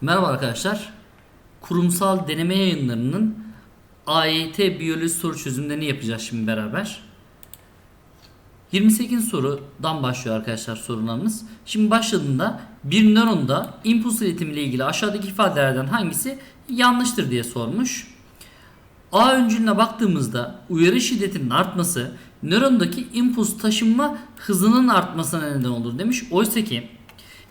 Merhaba arkadaşlar. Kurumsal deneme yayınlarının AYT biyoloji soru çözümlerini yapacağız şimdi beraber. 28 sorudan başlıyor arkadaşlar sorularımız. Şimdi başladığında bir nöronda impuls iletimi ile ilgili aşağıdaki ifadelerden hangisi yanlıştır diye sormuş. A öncülüne baktığımızda uyarı şiddetinin artması nörondaki impuls taşınma hızının artmasına neden olur demiş. Oysa ki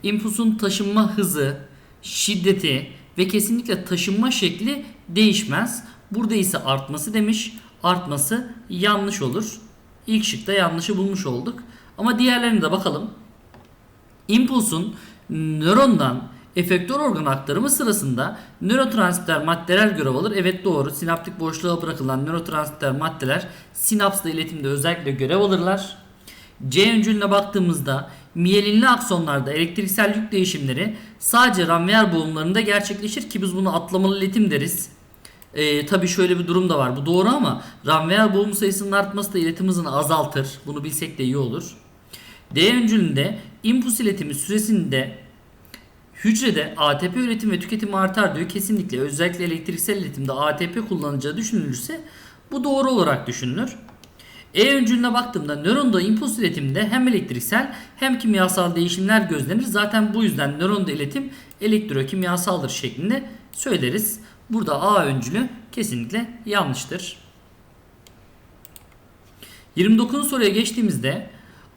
impulsun taşınma hızı, şiddeti ve kesinlikle taşınma şekli değişmez. Burada ise artması demiş. Artması yanlış olur. İlk şıkta yanlışı bulmuş olduk. Ama diğerlerine de bakalım. İmpulsun nörondan efektör organ aktarımı sırasında nörotransmitter maddeler görev alır. Evet doğru. Sinaptik boşluğa bırakılan nörotransmitter maddeler sinapsla iletimde özellikle görev alırlar. C öncülüne baktığımızda miyelinli aksonlarda elektriksel yük değişimleri sadece ranvier boğumlarında gerçekleşir ki biz bunu atlamalı iletim deriz. Ee, Tabi şöyle bir durum da var. Bu doğru ama ranvier boğum sayısının artması da iletim hızını azaltır. Bunu bilsek de iyi olur. D öncülünde impuls iletimi süresinde hücrede ATP üretimi ve tüketimi artar diyor. Kesinlikle özellikle elektriksel iletimde ATP kullanacağı düşünülürse bu doğru olarak düşünülür. E öncülüne baktığımda nöronda impuls iletiminde hem elektriksel hem kimyasal değişimler gözlenir. Zaten bu yüzden nöronda iletim elektrokimyasaldır şeklinde söyleriz. Burada A öncülü kesinlikle yanlıştır. 29. soruya geçtiğimizde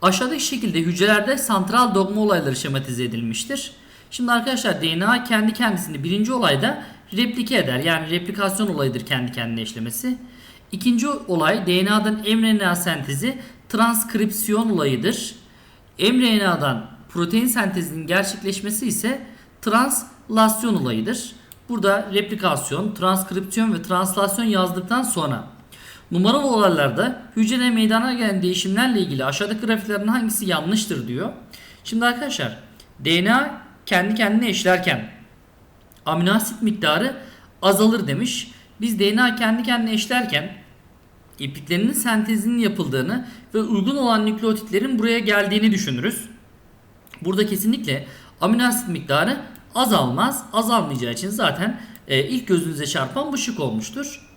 aşağıdaki şekilde hücrelerde santral dogma olayları şematize edilmiştir. Şimdi arkadaşlar DNA kendi kendisini birinci olayda replike eder. Yani replikasyon olayıdır kendi kendine işlemesi. İkinci olay DNA'dan mRNA sentezi transkripsiyon olayıdır. mRNA'dan protein sentezinin gerçekleşmesi ise translasyon olayıdır. Burada replikasyon, transkripsiyon ve translasyon yazdıktan sonra numaralı olaylarda hücrede meydana gelen değişimlerle ilgili aşağıdaki grafiklerin hangisi yanlıştır diyor. Şimdi arkadaşlar DNA kendi kendine eşlerken amino asit miktarı azalır demiş. Biz DNA kendi kendine eşlerken ipliklerinin sentezinin yapıldığını ve uygun olan nükleotitlerin buraya geldiğini düşünürüz. Burada kesinlikle amino asit miktarı azalmaz. Azalmayacağı için zaten e, ilk gözünüze çarpan bu şık olmuştur.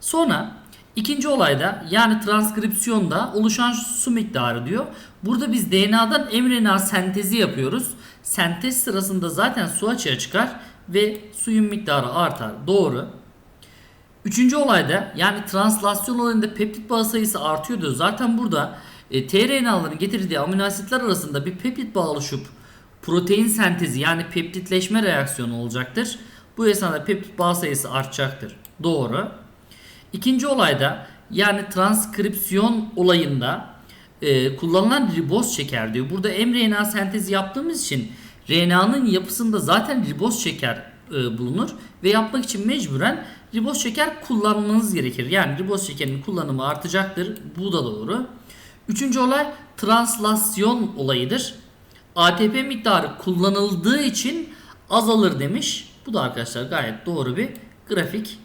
Sonra ikinci olayda yani transkripsiyonda oluşan su miktarı diyor. Burada biz DNA'dan mRNA sentezi yapıyoruz. Sentez sırasında zaten su açığa çıkar ve suyun miktarı artar. Doğru. Üçüncü olayda yani translasyon olayında peptit bağı sayısı artıyor diyor. Zaten burada e, tRNA'ların getirdiği amino asitler arasında bir peptit bağı oluşup protein sentezi yani peptitleşme reaksiyonu olacaktır. Bu esnada peptit bağ sayısı artacaktır. Doğru. İkinci olayda yani transkripsiyon olayında e, kullanılan riboz şeker diyor. Burada mRNA sentezi yaptığımız için RNA'nın yapısında zaten riboz şeker e, bulunur ve yapmak için mecburen riboz şeker kullanmanız gerekir. Yani riboz şekerinin kullanımı artacaktır. Bu da doğru. Üçüncü olay translasyon olayıdır. ATP miktarı kullanıldığı için azalır demiş. Bu da arkadaşlar gayet doğru bir grafik.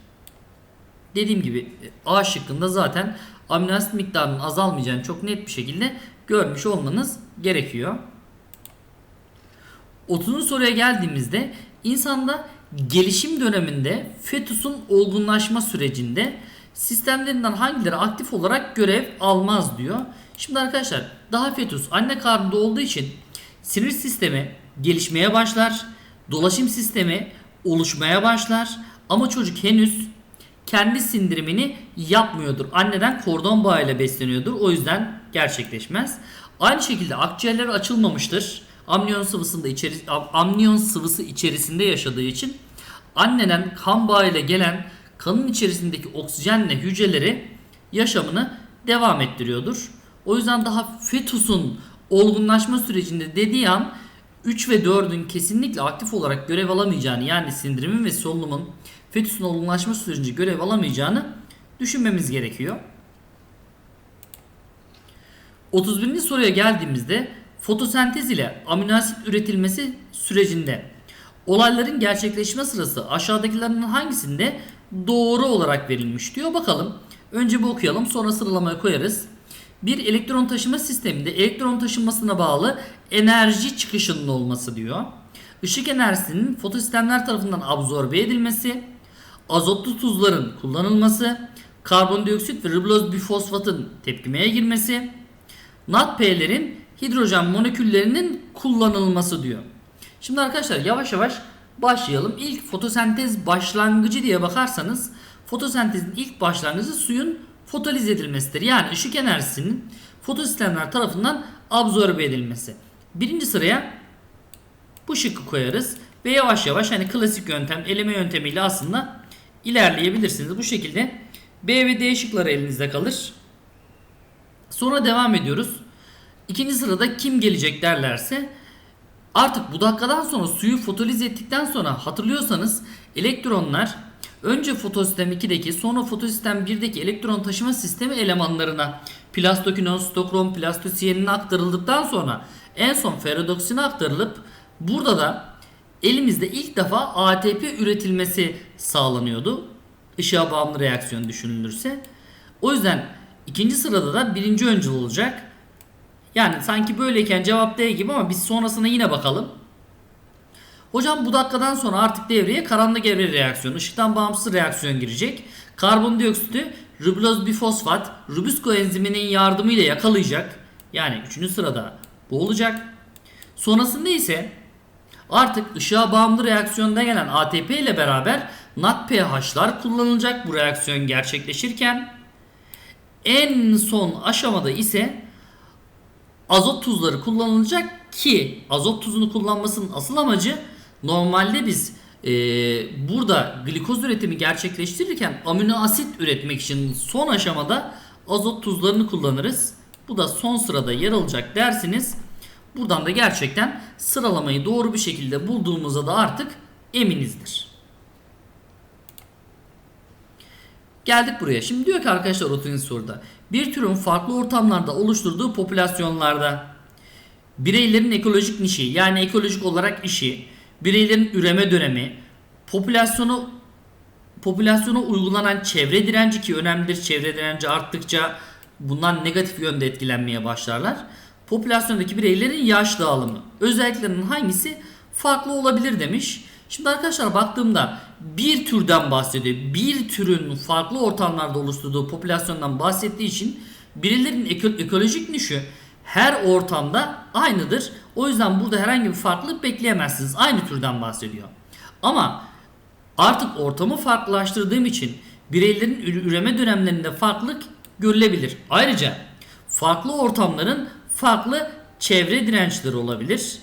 Dediğim gibi A şıkkında zaten amino asit miktarının azalmayacağını çok net bir şekilde görmüş olmanız gerekiyor. 30. soruya geldiğimizde insanda gelişim döneminde fetusun olgunlaşma sürecinde sistemlerinden hangileri aktif olarak görev almaz diyor. Şimdi arkadaşlar daha fetus anne karnında olduğu için sinir sistemi gelişmeye başlar. Dolaşım sistemi oluşmaya başlar. Ama çocuk henüz kendi sindirimini yapmıyordur. Anneden kordon bağıyla besleniyordur. O yüzden gerçekleşmez. Aynı şekilde akciğerleri açılmamıştır. Amniyon sıvısında içeri, amniyon sıvısı içerisinde yaşadığı için anneden kan bağıyla gelen kanın içerisindeki oksijenle hücreleri yaşamını devam ettiriyordur. O yüzden daha fetusun olgunlaşma sürecinde dediği an 3 ve 4'ün kesinlikle aktif olarak görev alamayacağını yani sindirimin ve solunumun fetüsün olgunlaşma sürecinde görev alamayacağını düşünmemiz gerekiyor. 31. soruya geldiğimizde fotosentez ile amino asit üretilmesi sürecinde olayların gerçekleşme sırası aşağıdakilerinin hangisinde doğru olarak verilmiş diyor. Bakalım. Önce bu okuyalım sonra sıralamaya koyarız. Bir elektron taşıma sisteminde elektron taşınmasına bağlı enerji çıkışının olması diyor. ışık enerjisinin fotosistemler tarafından absorbe edilmesi, azotlu tuzların kullanılması, karbondioksit ve riboloz bifosfatın tepkimeye girmesi, NADP'lerin hidrojen moleküllerinin kullanılması diyor. Şimdi arkadaşlar yavaş yavaş başlayalım. İlk fotosentez başlangıcı diye bakarsanız fotosentezin ilk başlangıcı suyun fotoliz edilmesidir. Yani ışık enerjisinin fotosistemler tarafından absorbe edilmesi. Birinci sıraya bu şıkkı koyarız ve yavaş yavaş hani klasik yöntem eleme yöntemiyle aslında ilerleyebilirsiniz. Bu şekilde B ve D şıkları elinizde kalır. Sonra devam ediyoruz. İkinci sırada kim gelecek derlerse artık bu dakikadan sonra suyu fotoliz ettikten sonra hatırlıyorsanız elektronlar önce fotosistem 2'deki sonra fotosistem 1'deki elektron taşıma sistemi elemanlarına plastokinon, stokrom, plastosiyenine aktarıldıktan sonra en son ferrodoksine aktarılıp burada da elimizde ilk defa ATP üretilmesi sağlanıyordu. Işığa bağımlı reaksiyon düşünülürse. O yüzden ikinci sırada da birinci öncül olacak. Yani sanki böyleyken cevap D gibi ama biz sonrasına yine bakalım. Hocam bu dakikadan sonra artık devreye karanlık evre reaksiyonu, ışıktan bağımsız reaksiyon girecek. Karbondioksiti riboz bifosfat, rubisco enziminin yardımıyla yakalayacak. Yani üçüncü sırada bu olacak. Sonrasında ise artık ışığa bağımlı reaksiyonda gelen ATP ile beraber NADPH'lar kullanılacak bu reaksiyon gerçekleşirken en son aşamada ise azot tuzları kullanılacak ki azot tuzunu kullanmasının asıl amacı normalde biz e, burada glikoz üretimi gerçekleştirirken amino asit üretmek için son aşamada azot tuzlarını kullanırız. Bu da son sırada yer alacak dersiniz. Buradan da gerçekten sıralamayı doğru bir şekilde bulduğumuza da artık eminizdir. Geldik buraya. Şimdi diyor ki arkadaşlar 30. soruda. Bir türün farklı ortamlarda oluşturduğu popülasyonlarda bireylerin ekolojik nişi yani ekolojik olarak işi, bireylerin üreme dönemi, popülasyonu popülasyona uygulanan çevre direnci ki önemlidir. Çevre direnci arttıkça bundan negatif yönde etkilenmeye başlarlar. Popülasyondaki bireylerin yaş dağılımı. Özelliklerinin hangisi farklı olabilir demiş. Şimdi arkadaşlar baktığımda bir türden bahsediyor. Bir türün farklı ortamlarda oluşturduğu popülasyondan bahsettiği için birilerinin eko- ekolojik nişi her ortamda aynıdır. O yüzden burada herhangi bir farklılık bekleyemezsiniz. Aynı türden bahsediyor. Ama artık ortamı farklılaştırdığım için bireylerin üreme dönemlerinde farklılık görülebilir. Ayrıca farklı ortamların farklı çevre dirençleri olabilir.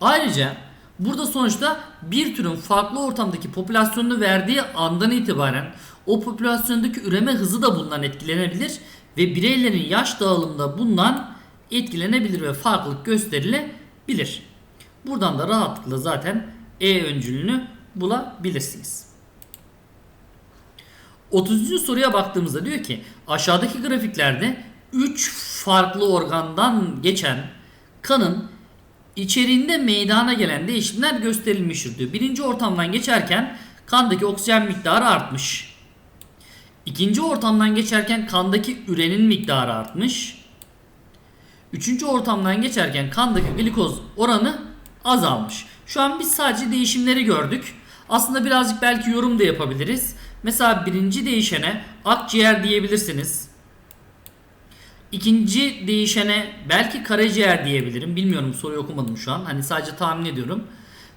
Ayrıca burada sonuçta bir türün farklı ortamdaki popülasyonunu verdiği andan itibaren o popülasyondaki üreme hızı da bundan etkilenebilir ve bireylerin yaş dağılımında bundan etkilenebilir ve farklılık gösterilebilir. Buradan da rahatlıkla zaten E öncülünü bulabilirsiniz. 30. soruya baktığımızda diyor ki aşağıdaki grafiklerde 3 farklı organdan geçen kanın içeriğinde meydana gelen değişimler gösterilmiştir diyor. Birinci ortamdan geçerken kandaki oksijen miktarı artmış. İkinci ortamdan geçerken kandaki ürenin miktarı artmış. Üçüncü ortamdan geçerken kandaki glikoz oranı azalmış. Şu an biz sadece değişimleri gördük. Aslında birazcık belki yorum da yapabiliriz. Mesela birinci değişene akciğer diyebilirsiniz. İkinci değişene belki karaciğer diyebilirim. Bilmiyorum soruyu okumadım şu an. Hani sadece tahmin ediyorum.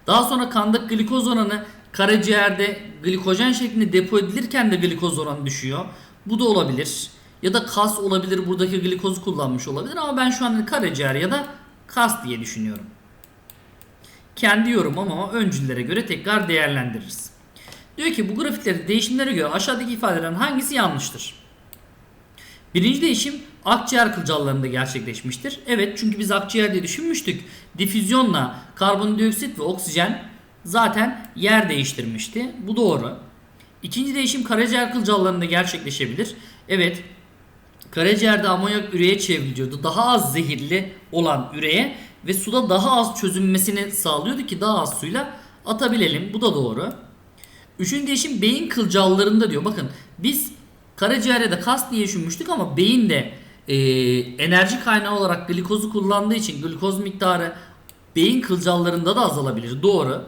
Daha sonra kandaki glikoz oranı karaciğerde glikojen şeklinde depo edilirken de glikoz oranı düşüyor. Bu da olabilir. Ya da kas olabilir. Buradaki glikozu kullanmış olabilir ama ben şu an karaciğer ya da kas diye düşünüyorum. Kendi yorumum ama öncüllere göre tekrar değerlendiririz. Diyor ki bu grafiklerde değişimlere göre aşağıdaki ifadelerin hangisi yanlıştır? Birinci değişim akciğer kılcallarında gerçekleşmiştir. Evet çünkü biz akciğer diye düşünmüştük. Difüzyonla karbondioksit ve oksijen zaten yer değiştirmişti. Bu doğru. İkinci değişim karaciğer kılcallarında gerçekleşebilir. Evet karaciğerde amonyak üreye çevriliyordu. Daha az zehirli olan üreye ve suda daha az çözünmesini sağlıyordu ki daha az suyla atabilelim. Bu da doğru. Üçüncü değişim beyin kılcallarında diyor. Bakın biz karaciğer ya da kas diye düşünmüştük ama beyin de e, enerji kaynağı olarak glikozu kullandığı için glikoz miktarı beyin kılcallarında da azalabilir. Doğru.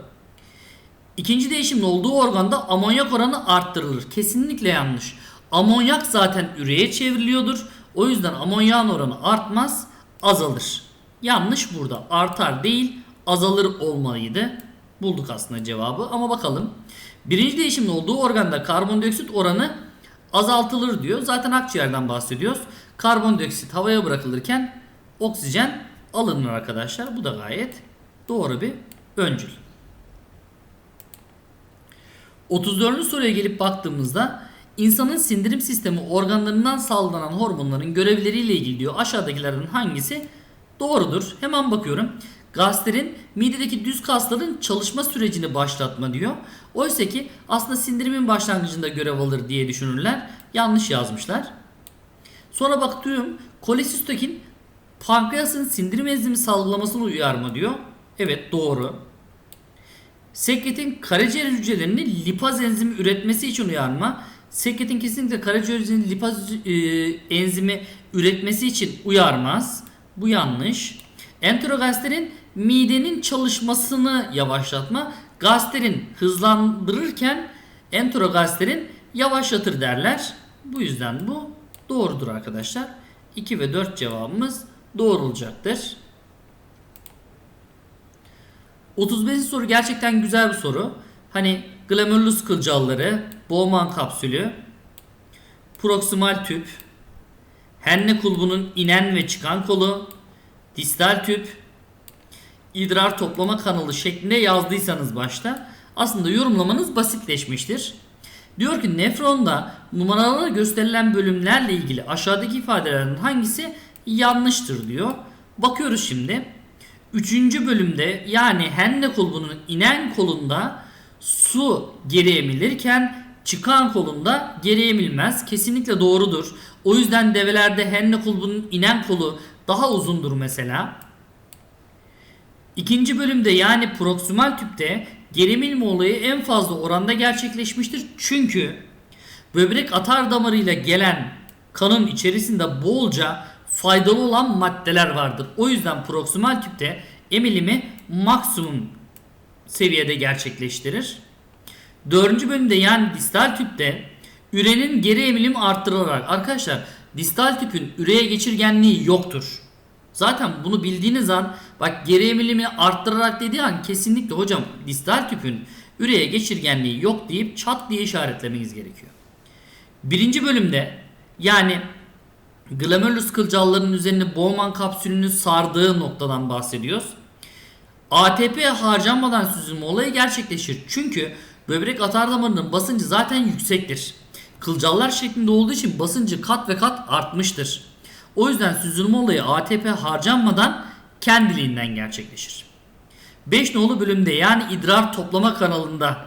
İkinci değişimin olduğu organda amonyak oranı arttırılır. Kesinlikle yanlış. Amonyak zaten üreye çevriliyordur. O yüzden amonyağın oranı artmaz, azalır. Yanlış burada. Artar değil, azalır olmalıydı. Bulduk aslında cevabı ama bakalım. Birinci değişimin olduğu organda karbondioksit oranı azaltılır diyor. Zaten akciğerden bahsediyoruz. Karbondioksit havaya bırakılırken oksijen alınır arkadaşlar. Bu da gayet doğru bir öncül. 34. soruya gelip baktığımızda insanın sindirim sistemi organlarından salgılanan hormonların görevleriyle ilgili diyor. Aşağıdakilerden hangisi doğrudur? Hemen bakıyorum. Gastrin midedeki düz kasların çalışma sürecini başlatma diyor. Oysa ki aslında sindirimin başlangıcında görev alır diye düşünürler. Yanlış yazmışlar. Sonra bakıyorum kolesistokin pankreasın sindirim enzimi salgılamasını uyarma diyor. Evet doğru. Sekretin karaciğer hücrelerini lipaz enzimi üretmesi için uyarma. Sekretin kesinlikle karaciğer hücrelerinin lipaz e, enzimi üretmesi için uyarmaz. Bu yanlış. Enterogastrin midenin çalışmasını yavaşlatma. Gastrin hızlandırırken enterogastrin yavaşlatır derler. Bu yüzden bu doğrudur arkadaşlar. 2 ve 4 cevabımız doğru olacaktır. 35. soru gerçekten güzel bir soru. Hani glomerulus kılcalları, Bowman kapsülü, proksimal tüp, Henle kulbunun inen ve çıkan kolu, distal tüp, idrar toplama kanalı şeklinde yazdıysanız başta aslında yorumlamanız basitleşmiştir. Diyor ki nefronda numaralara gösterilen bölümlerle ilgili aşağıdaki ifadelerden hangisi yanlıştır diyor. Bakıyoruz şimdi. Üçüncü bölümde yani Henle kulbunun inen kolunda su geri emilirken çıkan kolunda geri emilmez. Kesinlikle doğrudur. O yüzden develerde Henle kulbunun inen kolu daha uzundur mesela. İkinci bölümde yani proksimal tüpte geri emilme olayı en fazla oranda gerçekleşmiştir. Çünkü böbrek atar damarıyla gelen kanın içerisinde bolca faydalı olan maddeler vardır. O yüzden proksimal tüpte emilimi maksimum seviyede gerçekleştirir. Dördüncü bölümde yani distal tüpte ürenin geri emilim arttırılarak arkadaşlar distal tüpün üreye geçirgenliği yoktur. Zaten bunu bildiğiniz an bak geri emilimi arttırarak dediği an kesinlikle hocam distal tüpün üreye geçirgenliği yok deyip çat diye işaretlemeniz gerekiyor. Birinci bölümde yani glomerulus kılcallarının üzerine Bowman kapsülünü sardığı noktadan bahsediyoruz. ATP harcanmadan süzülme olayı gerçekleşir. Çünkü böbrek atar damarının basıncı zaten yüksektir. Kılcallar şeklinde olduğu için basıncı kat ve kat artmıştır. O yüzden süzülme olayı ATP harcanmadan kendiliğinden gerçekleşir. 5 nolu bölümde yani idrar toplama kanalında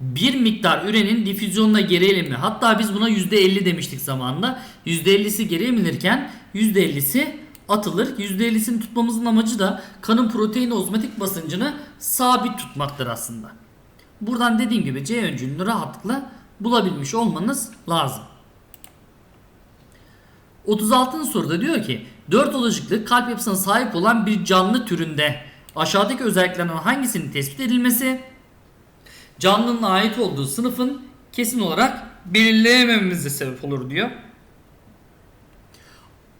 bir miktar ürenin difüzyonuna geri emilme. Hatta biz buna %50 demiştik zamanında. %50'si geri emilirken %50'si atılır. %50'sini tutmamızın amacı da kanın protein ozmotik basıncını sabit tutmaktır aslında. Buradan dediğim gibi C öncülünü rahatlıkla bulabilmiş olmanız lazım. 36. soruda diyor ki 4 olacaklı kalp yapısına sahip olan bir canlı türünde aşağıdaki özelliklerden hangisinin tespit edilmesi canlının ait olduğu sınıfın kesin olarak belirleyemememize sebep olur diyor.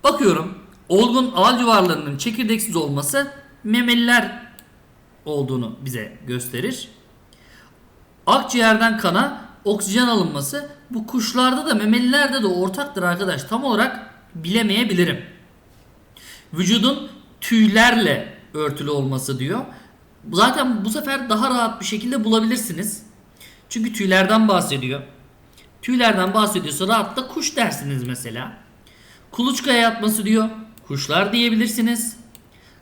Bakıyorum olgun ağal yuvarlarının çekirdeksiz olması memeliler olduğunu bize gösterir. Akciğerden kana oksijen alınması bu kuşlarda da memelilerde de ortaktır arkadaş. Tam olarak bilemeyebilirim. Vücudun tüylerle örtülü olması diyor. Zaten bu sefer daha rahat bir şekilde bulabilirsiniz. Çünkü tüylerden bahsediyor. Tüylerden bahsediyorsa rahatla kuş dersiniz mesela. Kuluçkaya yatması diyor. Kuşlar diyebilirsiniz.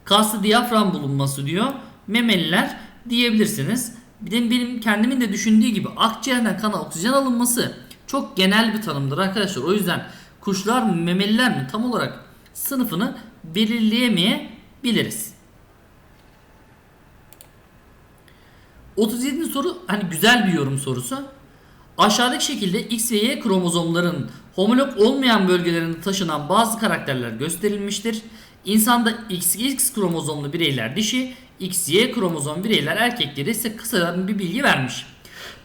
Kaslı diyafram bulunması diyor. Memeliler diyebilirsiniz. Bir de benim kendimin de düşündüğü gibi akciğerden kana oksijen alınması çok genel bir tanımdır arkadaşlar. O yüzden kuşlar memeliler mi tam olarak sınıfını belirleyemeyebiliriz. 37. soru hani güzel bir yorum sorusu. Aşağıdaki şekilde X ve Y kromozomların homolog olmayan bölgelerinde taşınan bazı karakterler gösterilmiştir. İnsanda XX kromozomlu bireyler dişi, XY kromozom bireyler erkekleri ise kısa bir bilgi vermiş.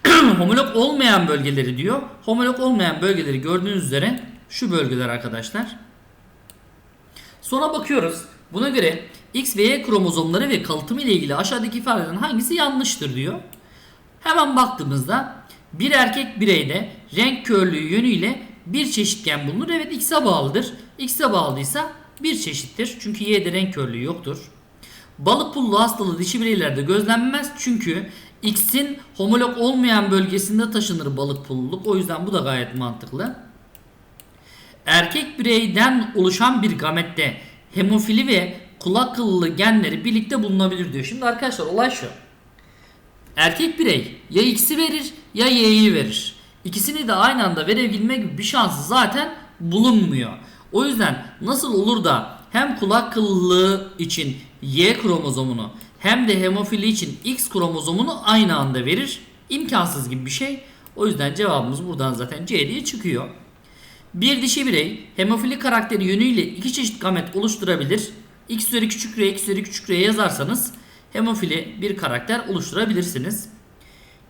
Homolog olmayan bölgeleri diyor. Homolog olmayan bölgeleri gördüğünüz üzere şu bölgeler arkadaşlar. Sonra bakıyoruz. Buna göre X ve Y kromozomları ve kalıtımı ile ilgili aşağıdaki ifadelerin hangisi yanlıştır diyor. Hemen baktığımızda bir erkek bireyde renk körlüğü yönüyle bir çeşit gen bulunur. Evet X'e bağlıdır. X'e bağlıysa bir çeşittir. Çünkü Y'de renk körlüğü yoktur. Balık pullu hastalığı dişi bireylerde gözlenmez. Çünkü X'in homolog olmayan bölgesinde taşınır balık pulluluk. O yüzden bu da gayet mantıklı. Erkek bireyden oluşan bir gamette hemofili ve kulak kıllı genleri birlikte bulunabilir diyor. Şimdi arkadaşlar olay şu. Erkek birey ya X'i verir ya Y'yi verir. İkisini de aynı anda verebilme gibi bir şansı zaten bulunmuyor. O yüzden nasıl olur da hem kulak kıllılığı için Y kromozomunu hem de hemofili için X kromozomunu aynı anda verir? İmkansız gibi bir şey. O yüzden cevabımız buradan zaten C diye çıkıyor. Bir dişi birey hemofili karakteri yönüyle iki çeşit gamet oluşturabilir. X üzeri küçük r, x üzeri küçük r yazarsanız hemofili bir karakter oluşturabilirsiniz.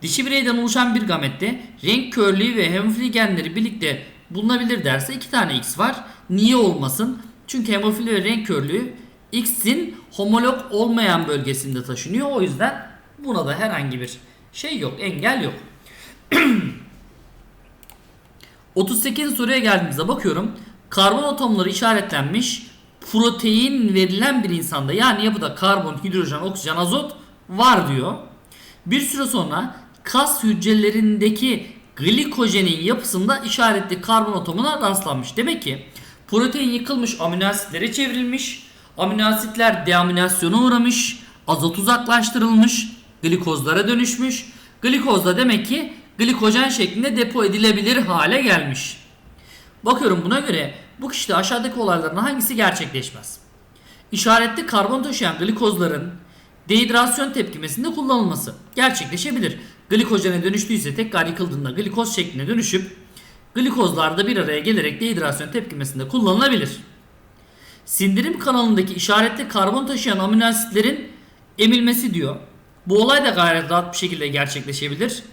Dişi bireyden oluşan bir gamette renk körlüğü ve hemofili genleri birlikte bulunabilir derse iki tane X var. Niye olmasın? Çünkü hemofili ve renk körlüğü X'in homolog olmayan bölgesinde taşınıyor. O yüzden buna da herhangi bir şey yok, engel yok. 38 soruya geldiğimizde bakıyorum. Karbon atomları işaretlenmiş protein verilen bir insanda yani yapıda karbon, hidrojen, oksijen, azot var diyor. Bir süre sonra kas hücrelerindeki glikojenin yapısında işaretli karbon atomuna rastlanmış. Demek ki protein yıkılmış amino asitlere çevrilmiş. Amino asitler deaminasyona uğramış. Azot uzaklaştırılmış. Glikozlara dönüşmüş. Glikoz demek ki glikojen şeklinde depo edilebilir hale gelmiş. Bakıyorum buna göre bu kişide aşağıdaki olaylardan hangisi gerçekleşmez? İşaretli karbon taşıyan glikozların dehidrasyon tepkimesinde kullanılması gerçekleşebilir. Glikojene dönüştüyse tekrar yıkıldığında glikoz şekline dönüşüp glikozlar da bir araya gelerek dehidrasyon tepkimesinde kullanılabilir. Sindirim kanalındaki işaretli karbon taşıyan amino asitlerin emilmesi diyor. Bu olay da gayet rahat bir şekilde gerçekleşebilir.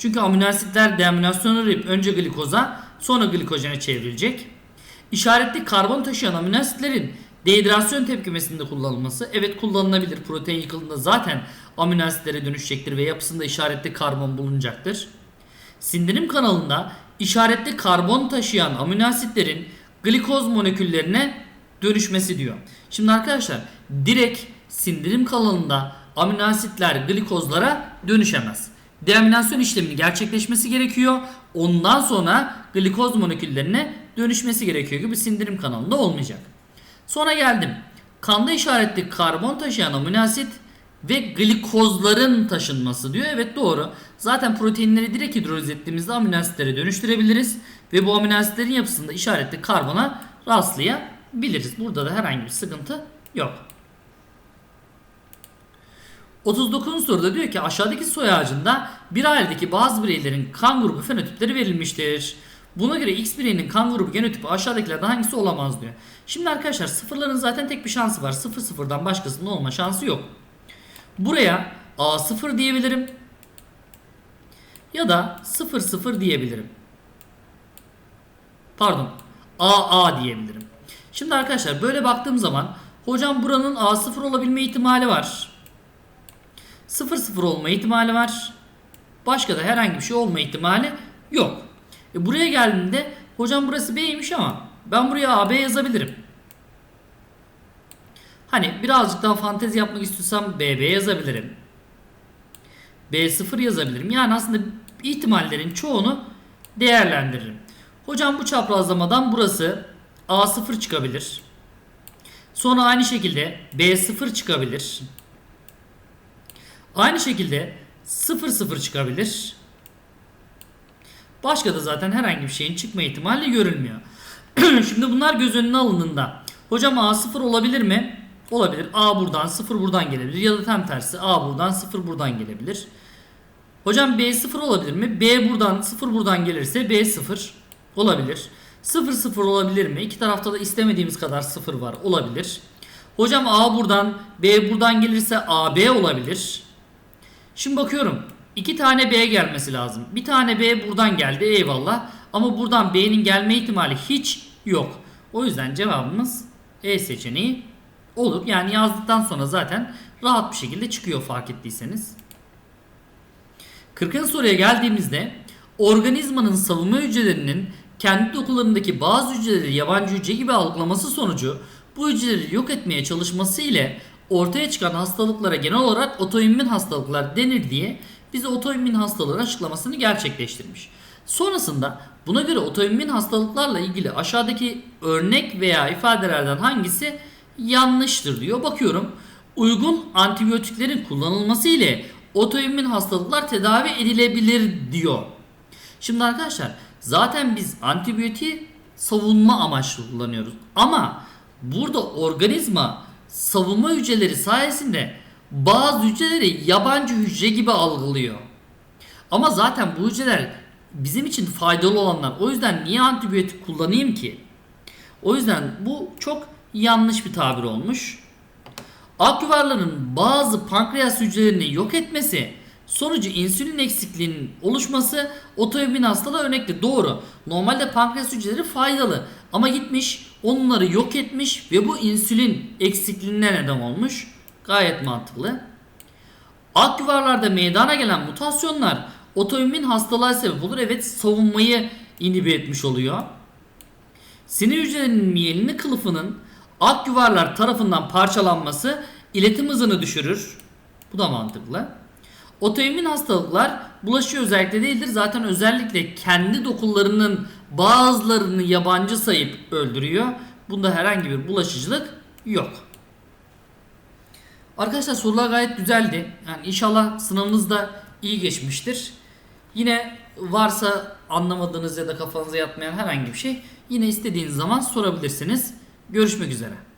Çünkü amino asitler deaminasyona uğrayıp önce glikoza sonra glikojene çevrilecek. İşaretli karbon taşıyan amino asitlerin dehidrasyon tepkimesinde kullanılması evet kullanılabilir. Protein yıkıldığında zaten amino asitlere dönüşecektir ve yapısında işaretli karbon bulunacaktır. Sindirim kanalında işaretli karbon taşıyan amino asitlerin glikoz moleküllerine dönüşmesi diyor. Şimdi arkadaşlar direkt sindirim kanalında amino asitler glikozlara dönüşemez. Deaminasyon işleminin gerçekleşmesi gerekiyor. Ondan sonra glikoz moleküllerine dönüşmesi gerekiyor gibi sindirim kanalında olmayacak. Sonra geldim. Kanda işaretli karbon taşıyan amino asit ve glikozların taşınması diyor. Evet doğru. Zaten proteinleri direkt hidroliz ettiğimizde amino asitlere dönüştürebiliriz. Ve bu amino asitlerin yapısında işaretli karbona rastlayabiliriz. Burada da herhangi bir sıkıntı yok. 39. soruda diyor ki aşağıdaki soy ağacında bir ailedeki bazı bireylerin kan grubu fenotipleri verilmiştir. Buna göre X bireyinin kan grubu genotipi aşağıdakilerden hangisi olamaz diyor. Şimdi arkadaşlar sıfırların zaten tek bir şansı var. Sıfır sıfırdan başkasının olma şansı yok. Buraya A0 diyebilirim. Ya da 0 0 diyebilirim. Pardon. AA diyebilirim. Şimdi arkadaşlar böyle baktığım zaman hocam buranın A0 olabilme ihtimali var. 0 0 olma ihtimali var. Başka da herhangi bir şey olma ihtimali yok. E buraya geldiğinde hocam burası B'ymiş ama ben buraya AB yazabilirim. Hani birazcık daha fantezi yapmak istiyorsam BB yazabilirim. B0 yazabilirim. Yani aslında ihtimallerin çoğunu değerlendiririm. Hocam bu çaprazlamadan burası A0 çıkabilir. Sonra aynı şekilde B0 çıkabilir. Aynı şekilde 0 0 çıkabilir. Başka da zaten herhangi bir şeyin çıkma ihtimali görülmüyor. Şimdi bunlar göz önüne alındığında hocam A0 olabilir mi? Olabilir. A buradan 0 buradan gelebilir ya da tam tersi A buradan 0 buradan gelebilir. Hocam B0 olabilir mi? B buradan 0 buradan gelirse B0 olabilir. 0 0 olabilir mi? İki tarafta da istemediğimiz kadar 0 var. Olabilir. Hocam A buradan B buradan gelirse AB olabilir. Şimdi bakıyorum. iki tane B gelmesi lazım. Bir tane B buradan geldi eyvallah. Ama buradan B'nin gelme ihtimali hiç yok. O yüzden cevabımız E seçeneği olur. Yani yazdıktan sonra zaten rahat bir şekilde çıkıyor fark ettiyseniz. 40. soruya geldiğimizde organizmanın savunma hücrelerinin kendi dokularındaki bazı hücreleri yabancı hücre gibi algılaması sonucu bu hücreleri yok etmeye çalışması ile ortaya çıkan hastalıklara genel olarak otoimmün hastalıklar denir diye bize otoimmün hastalığı açıklamasını gerçekleştirmiş. Sonrasında buna göre otoimmün hastalıklarla ilgili aşağıdaki örnek veya ifadelerden hangisi yanlıştır diyor. Bakıyorum uygun antibiyotiklerin kullanılması ile otoimmün hastalıklar tedavi edilebilir diyor. Şimdi arkadaşlar zaten biz antibiyotiği savunma amaçlı kullanıyoruz. Ama burada organizma savunma hücreleri sayesinde bazı hücreleri yabancı hücre gibi algılıyor. Ama zaten bu hücreler bizim için faydalı olanlar. O yüzden niye antibiyotik kullanayım ki? O yüzden bu çok yanlış bir tabir olmuş. Ak yuvarların bazı pankreas hücrelerini yok etmesi sonucu insülin eksikliğinin oluşması otoimmün hastalığı örnekli. Doğru. Normalde pankreas hücreleri faydalı ama gitmiş onları yok etmiş ve bu insülin eksikliğine neden olmuş. Gayet mantıklı. Ak yuvarlarda meydana gelen mutasyonlar otoimmün hastalığa sebep olur. Evet savunmayı inhibe etmiş oluyor. Sinir hücrelerinin miyelini kılıfının ak yuvarlar tarafından parçalanması iletim hızını düşürür. Bu da mantıklı. Otoimmün hastalıklar bulaşıcı özellikle değildir. Zaten özellikle kendi dokularının bazılarını yabancı sayıp öldürüyor. Bunda herhangi bir bulaşıcılık yok. Arkadaşlar sorular gayet güzeldi. Yani inşallah sınavınız da iyi geçmiştir. Yine varsa anlamadığınız ya da kafanıza yatmayan herhangi bir şey yine istediğiniz zaman sorabilirsiniz. Görüşmek üzere.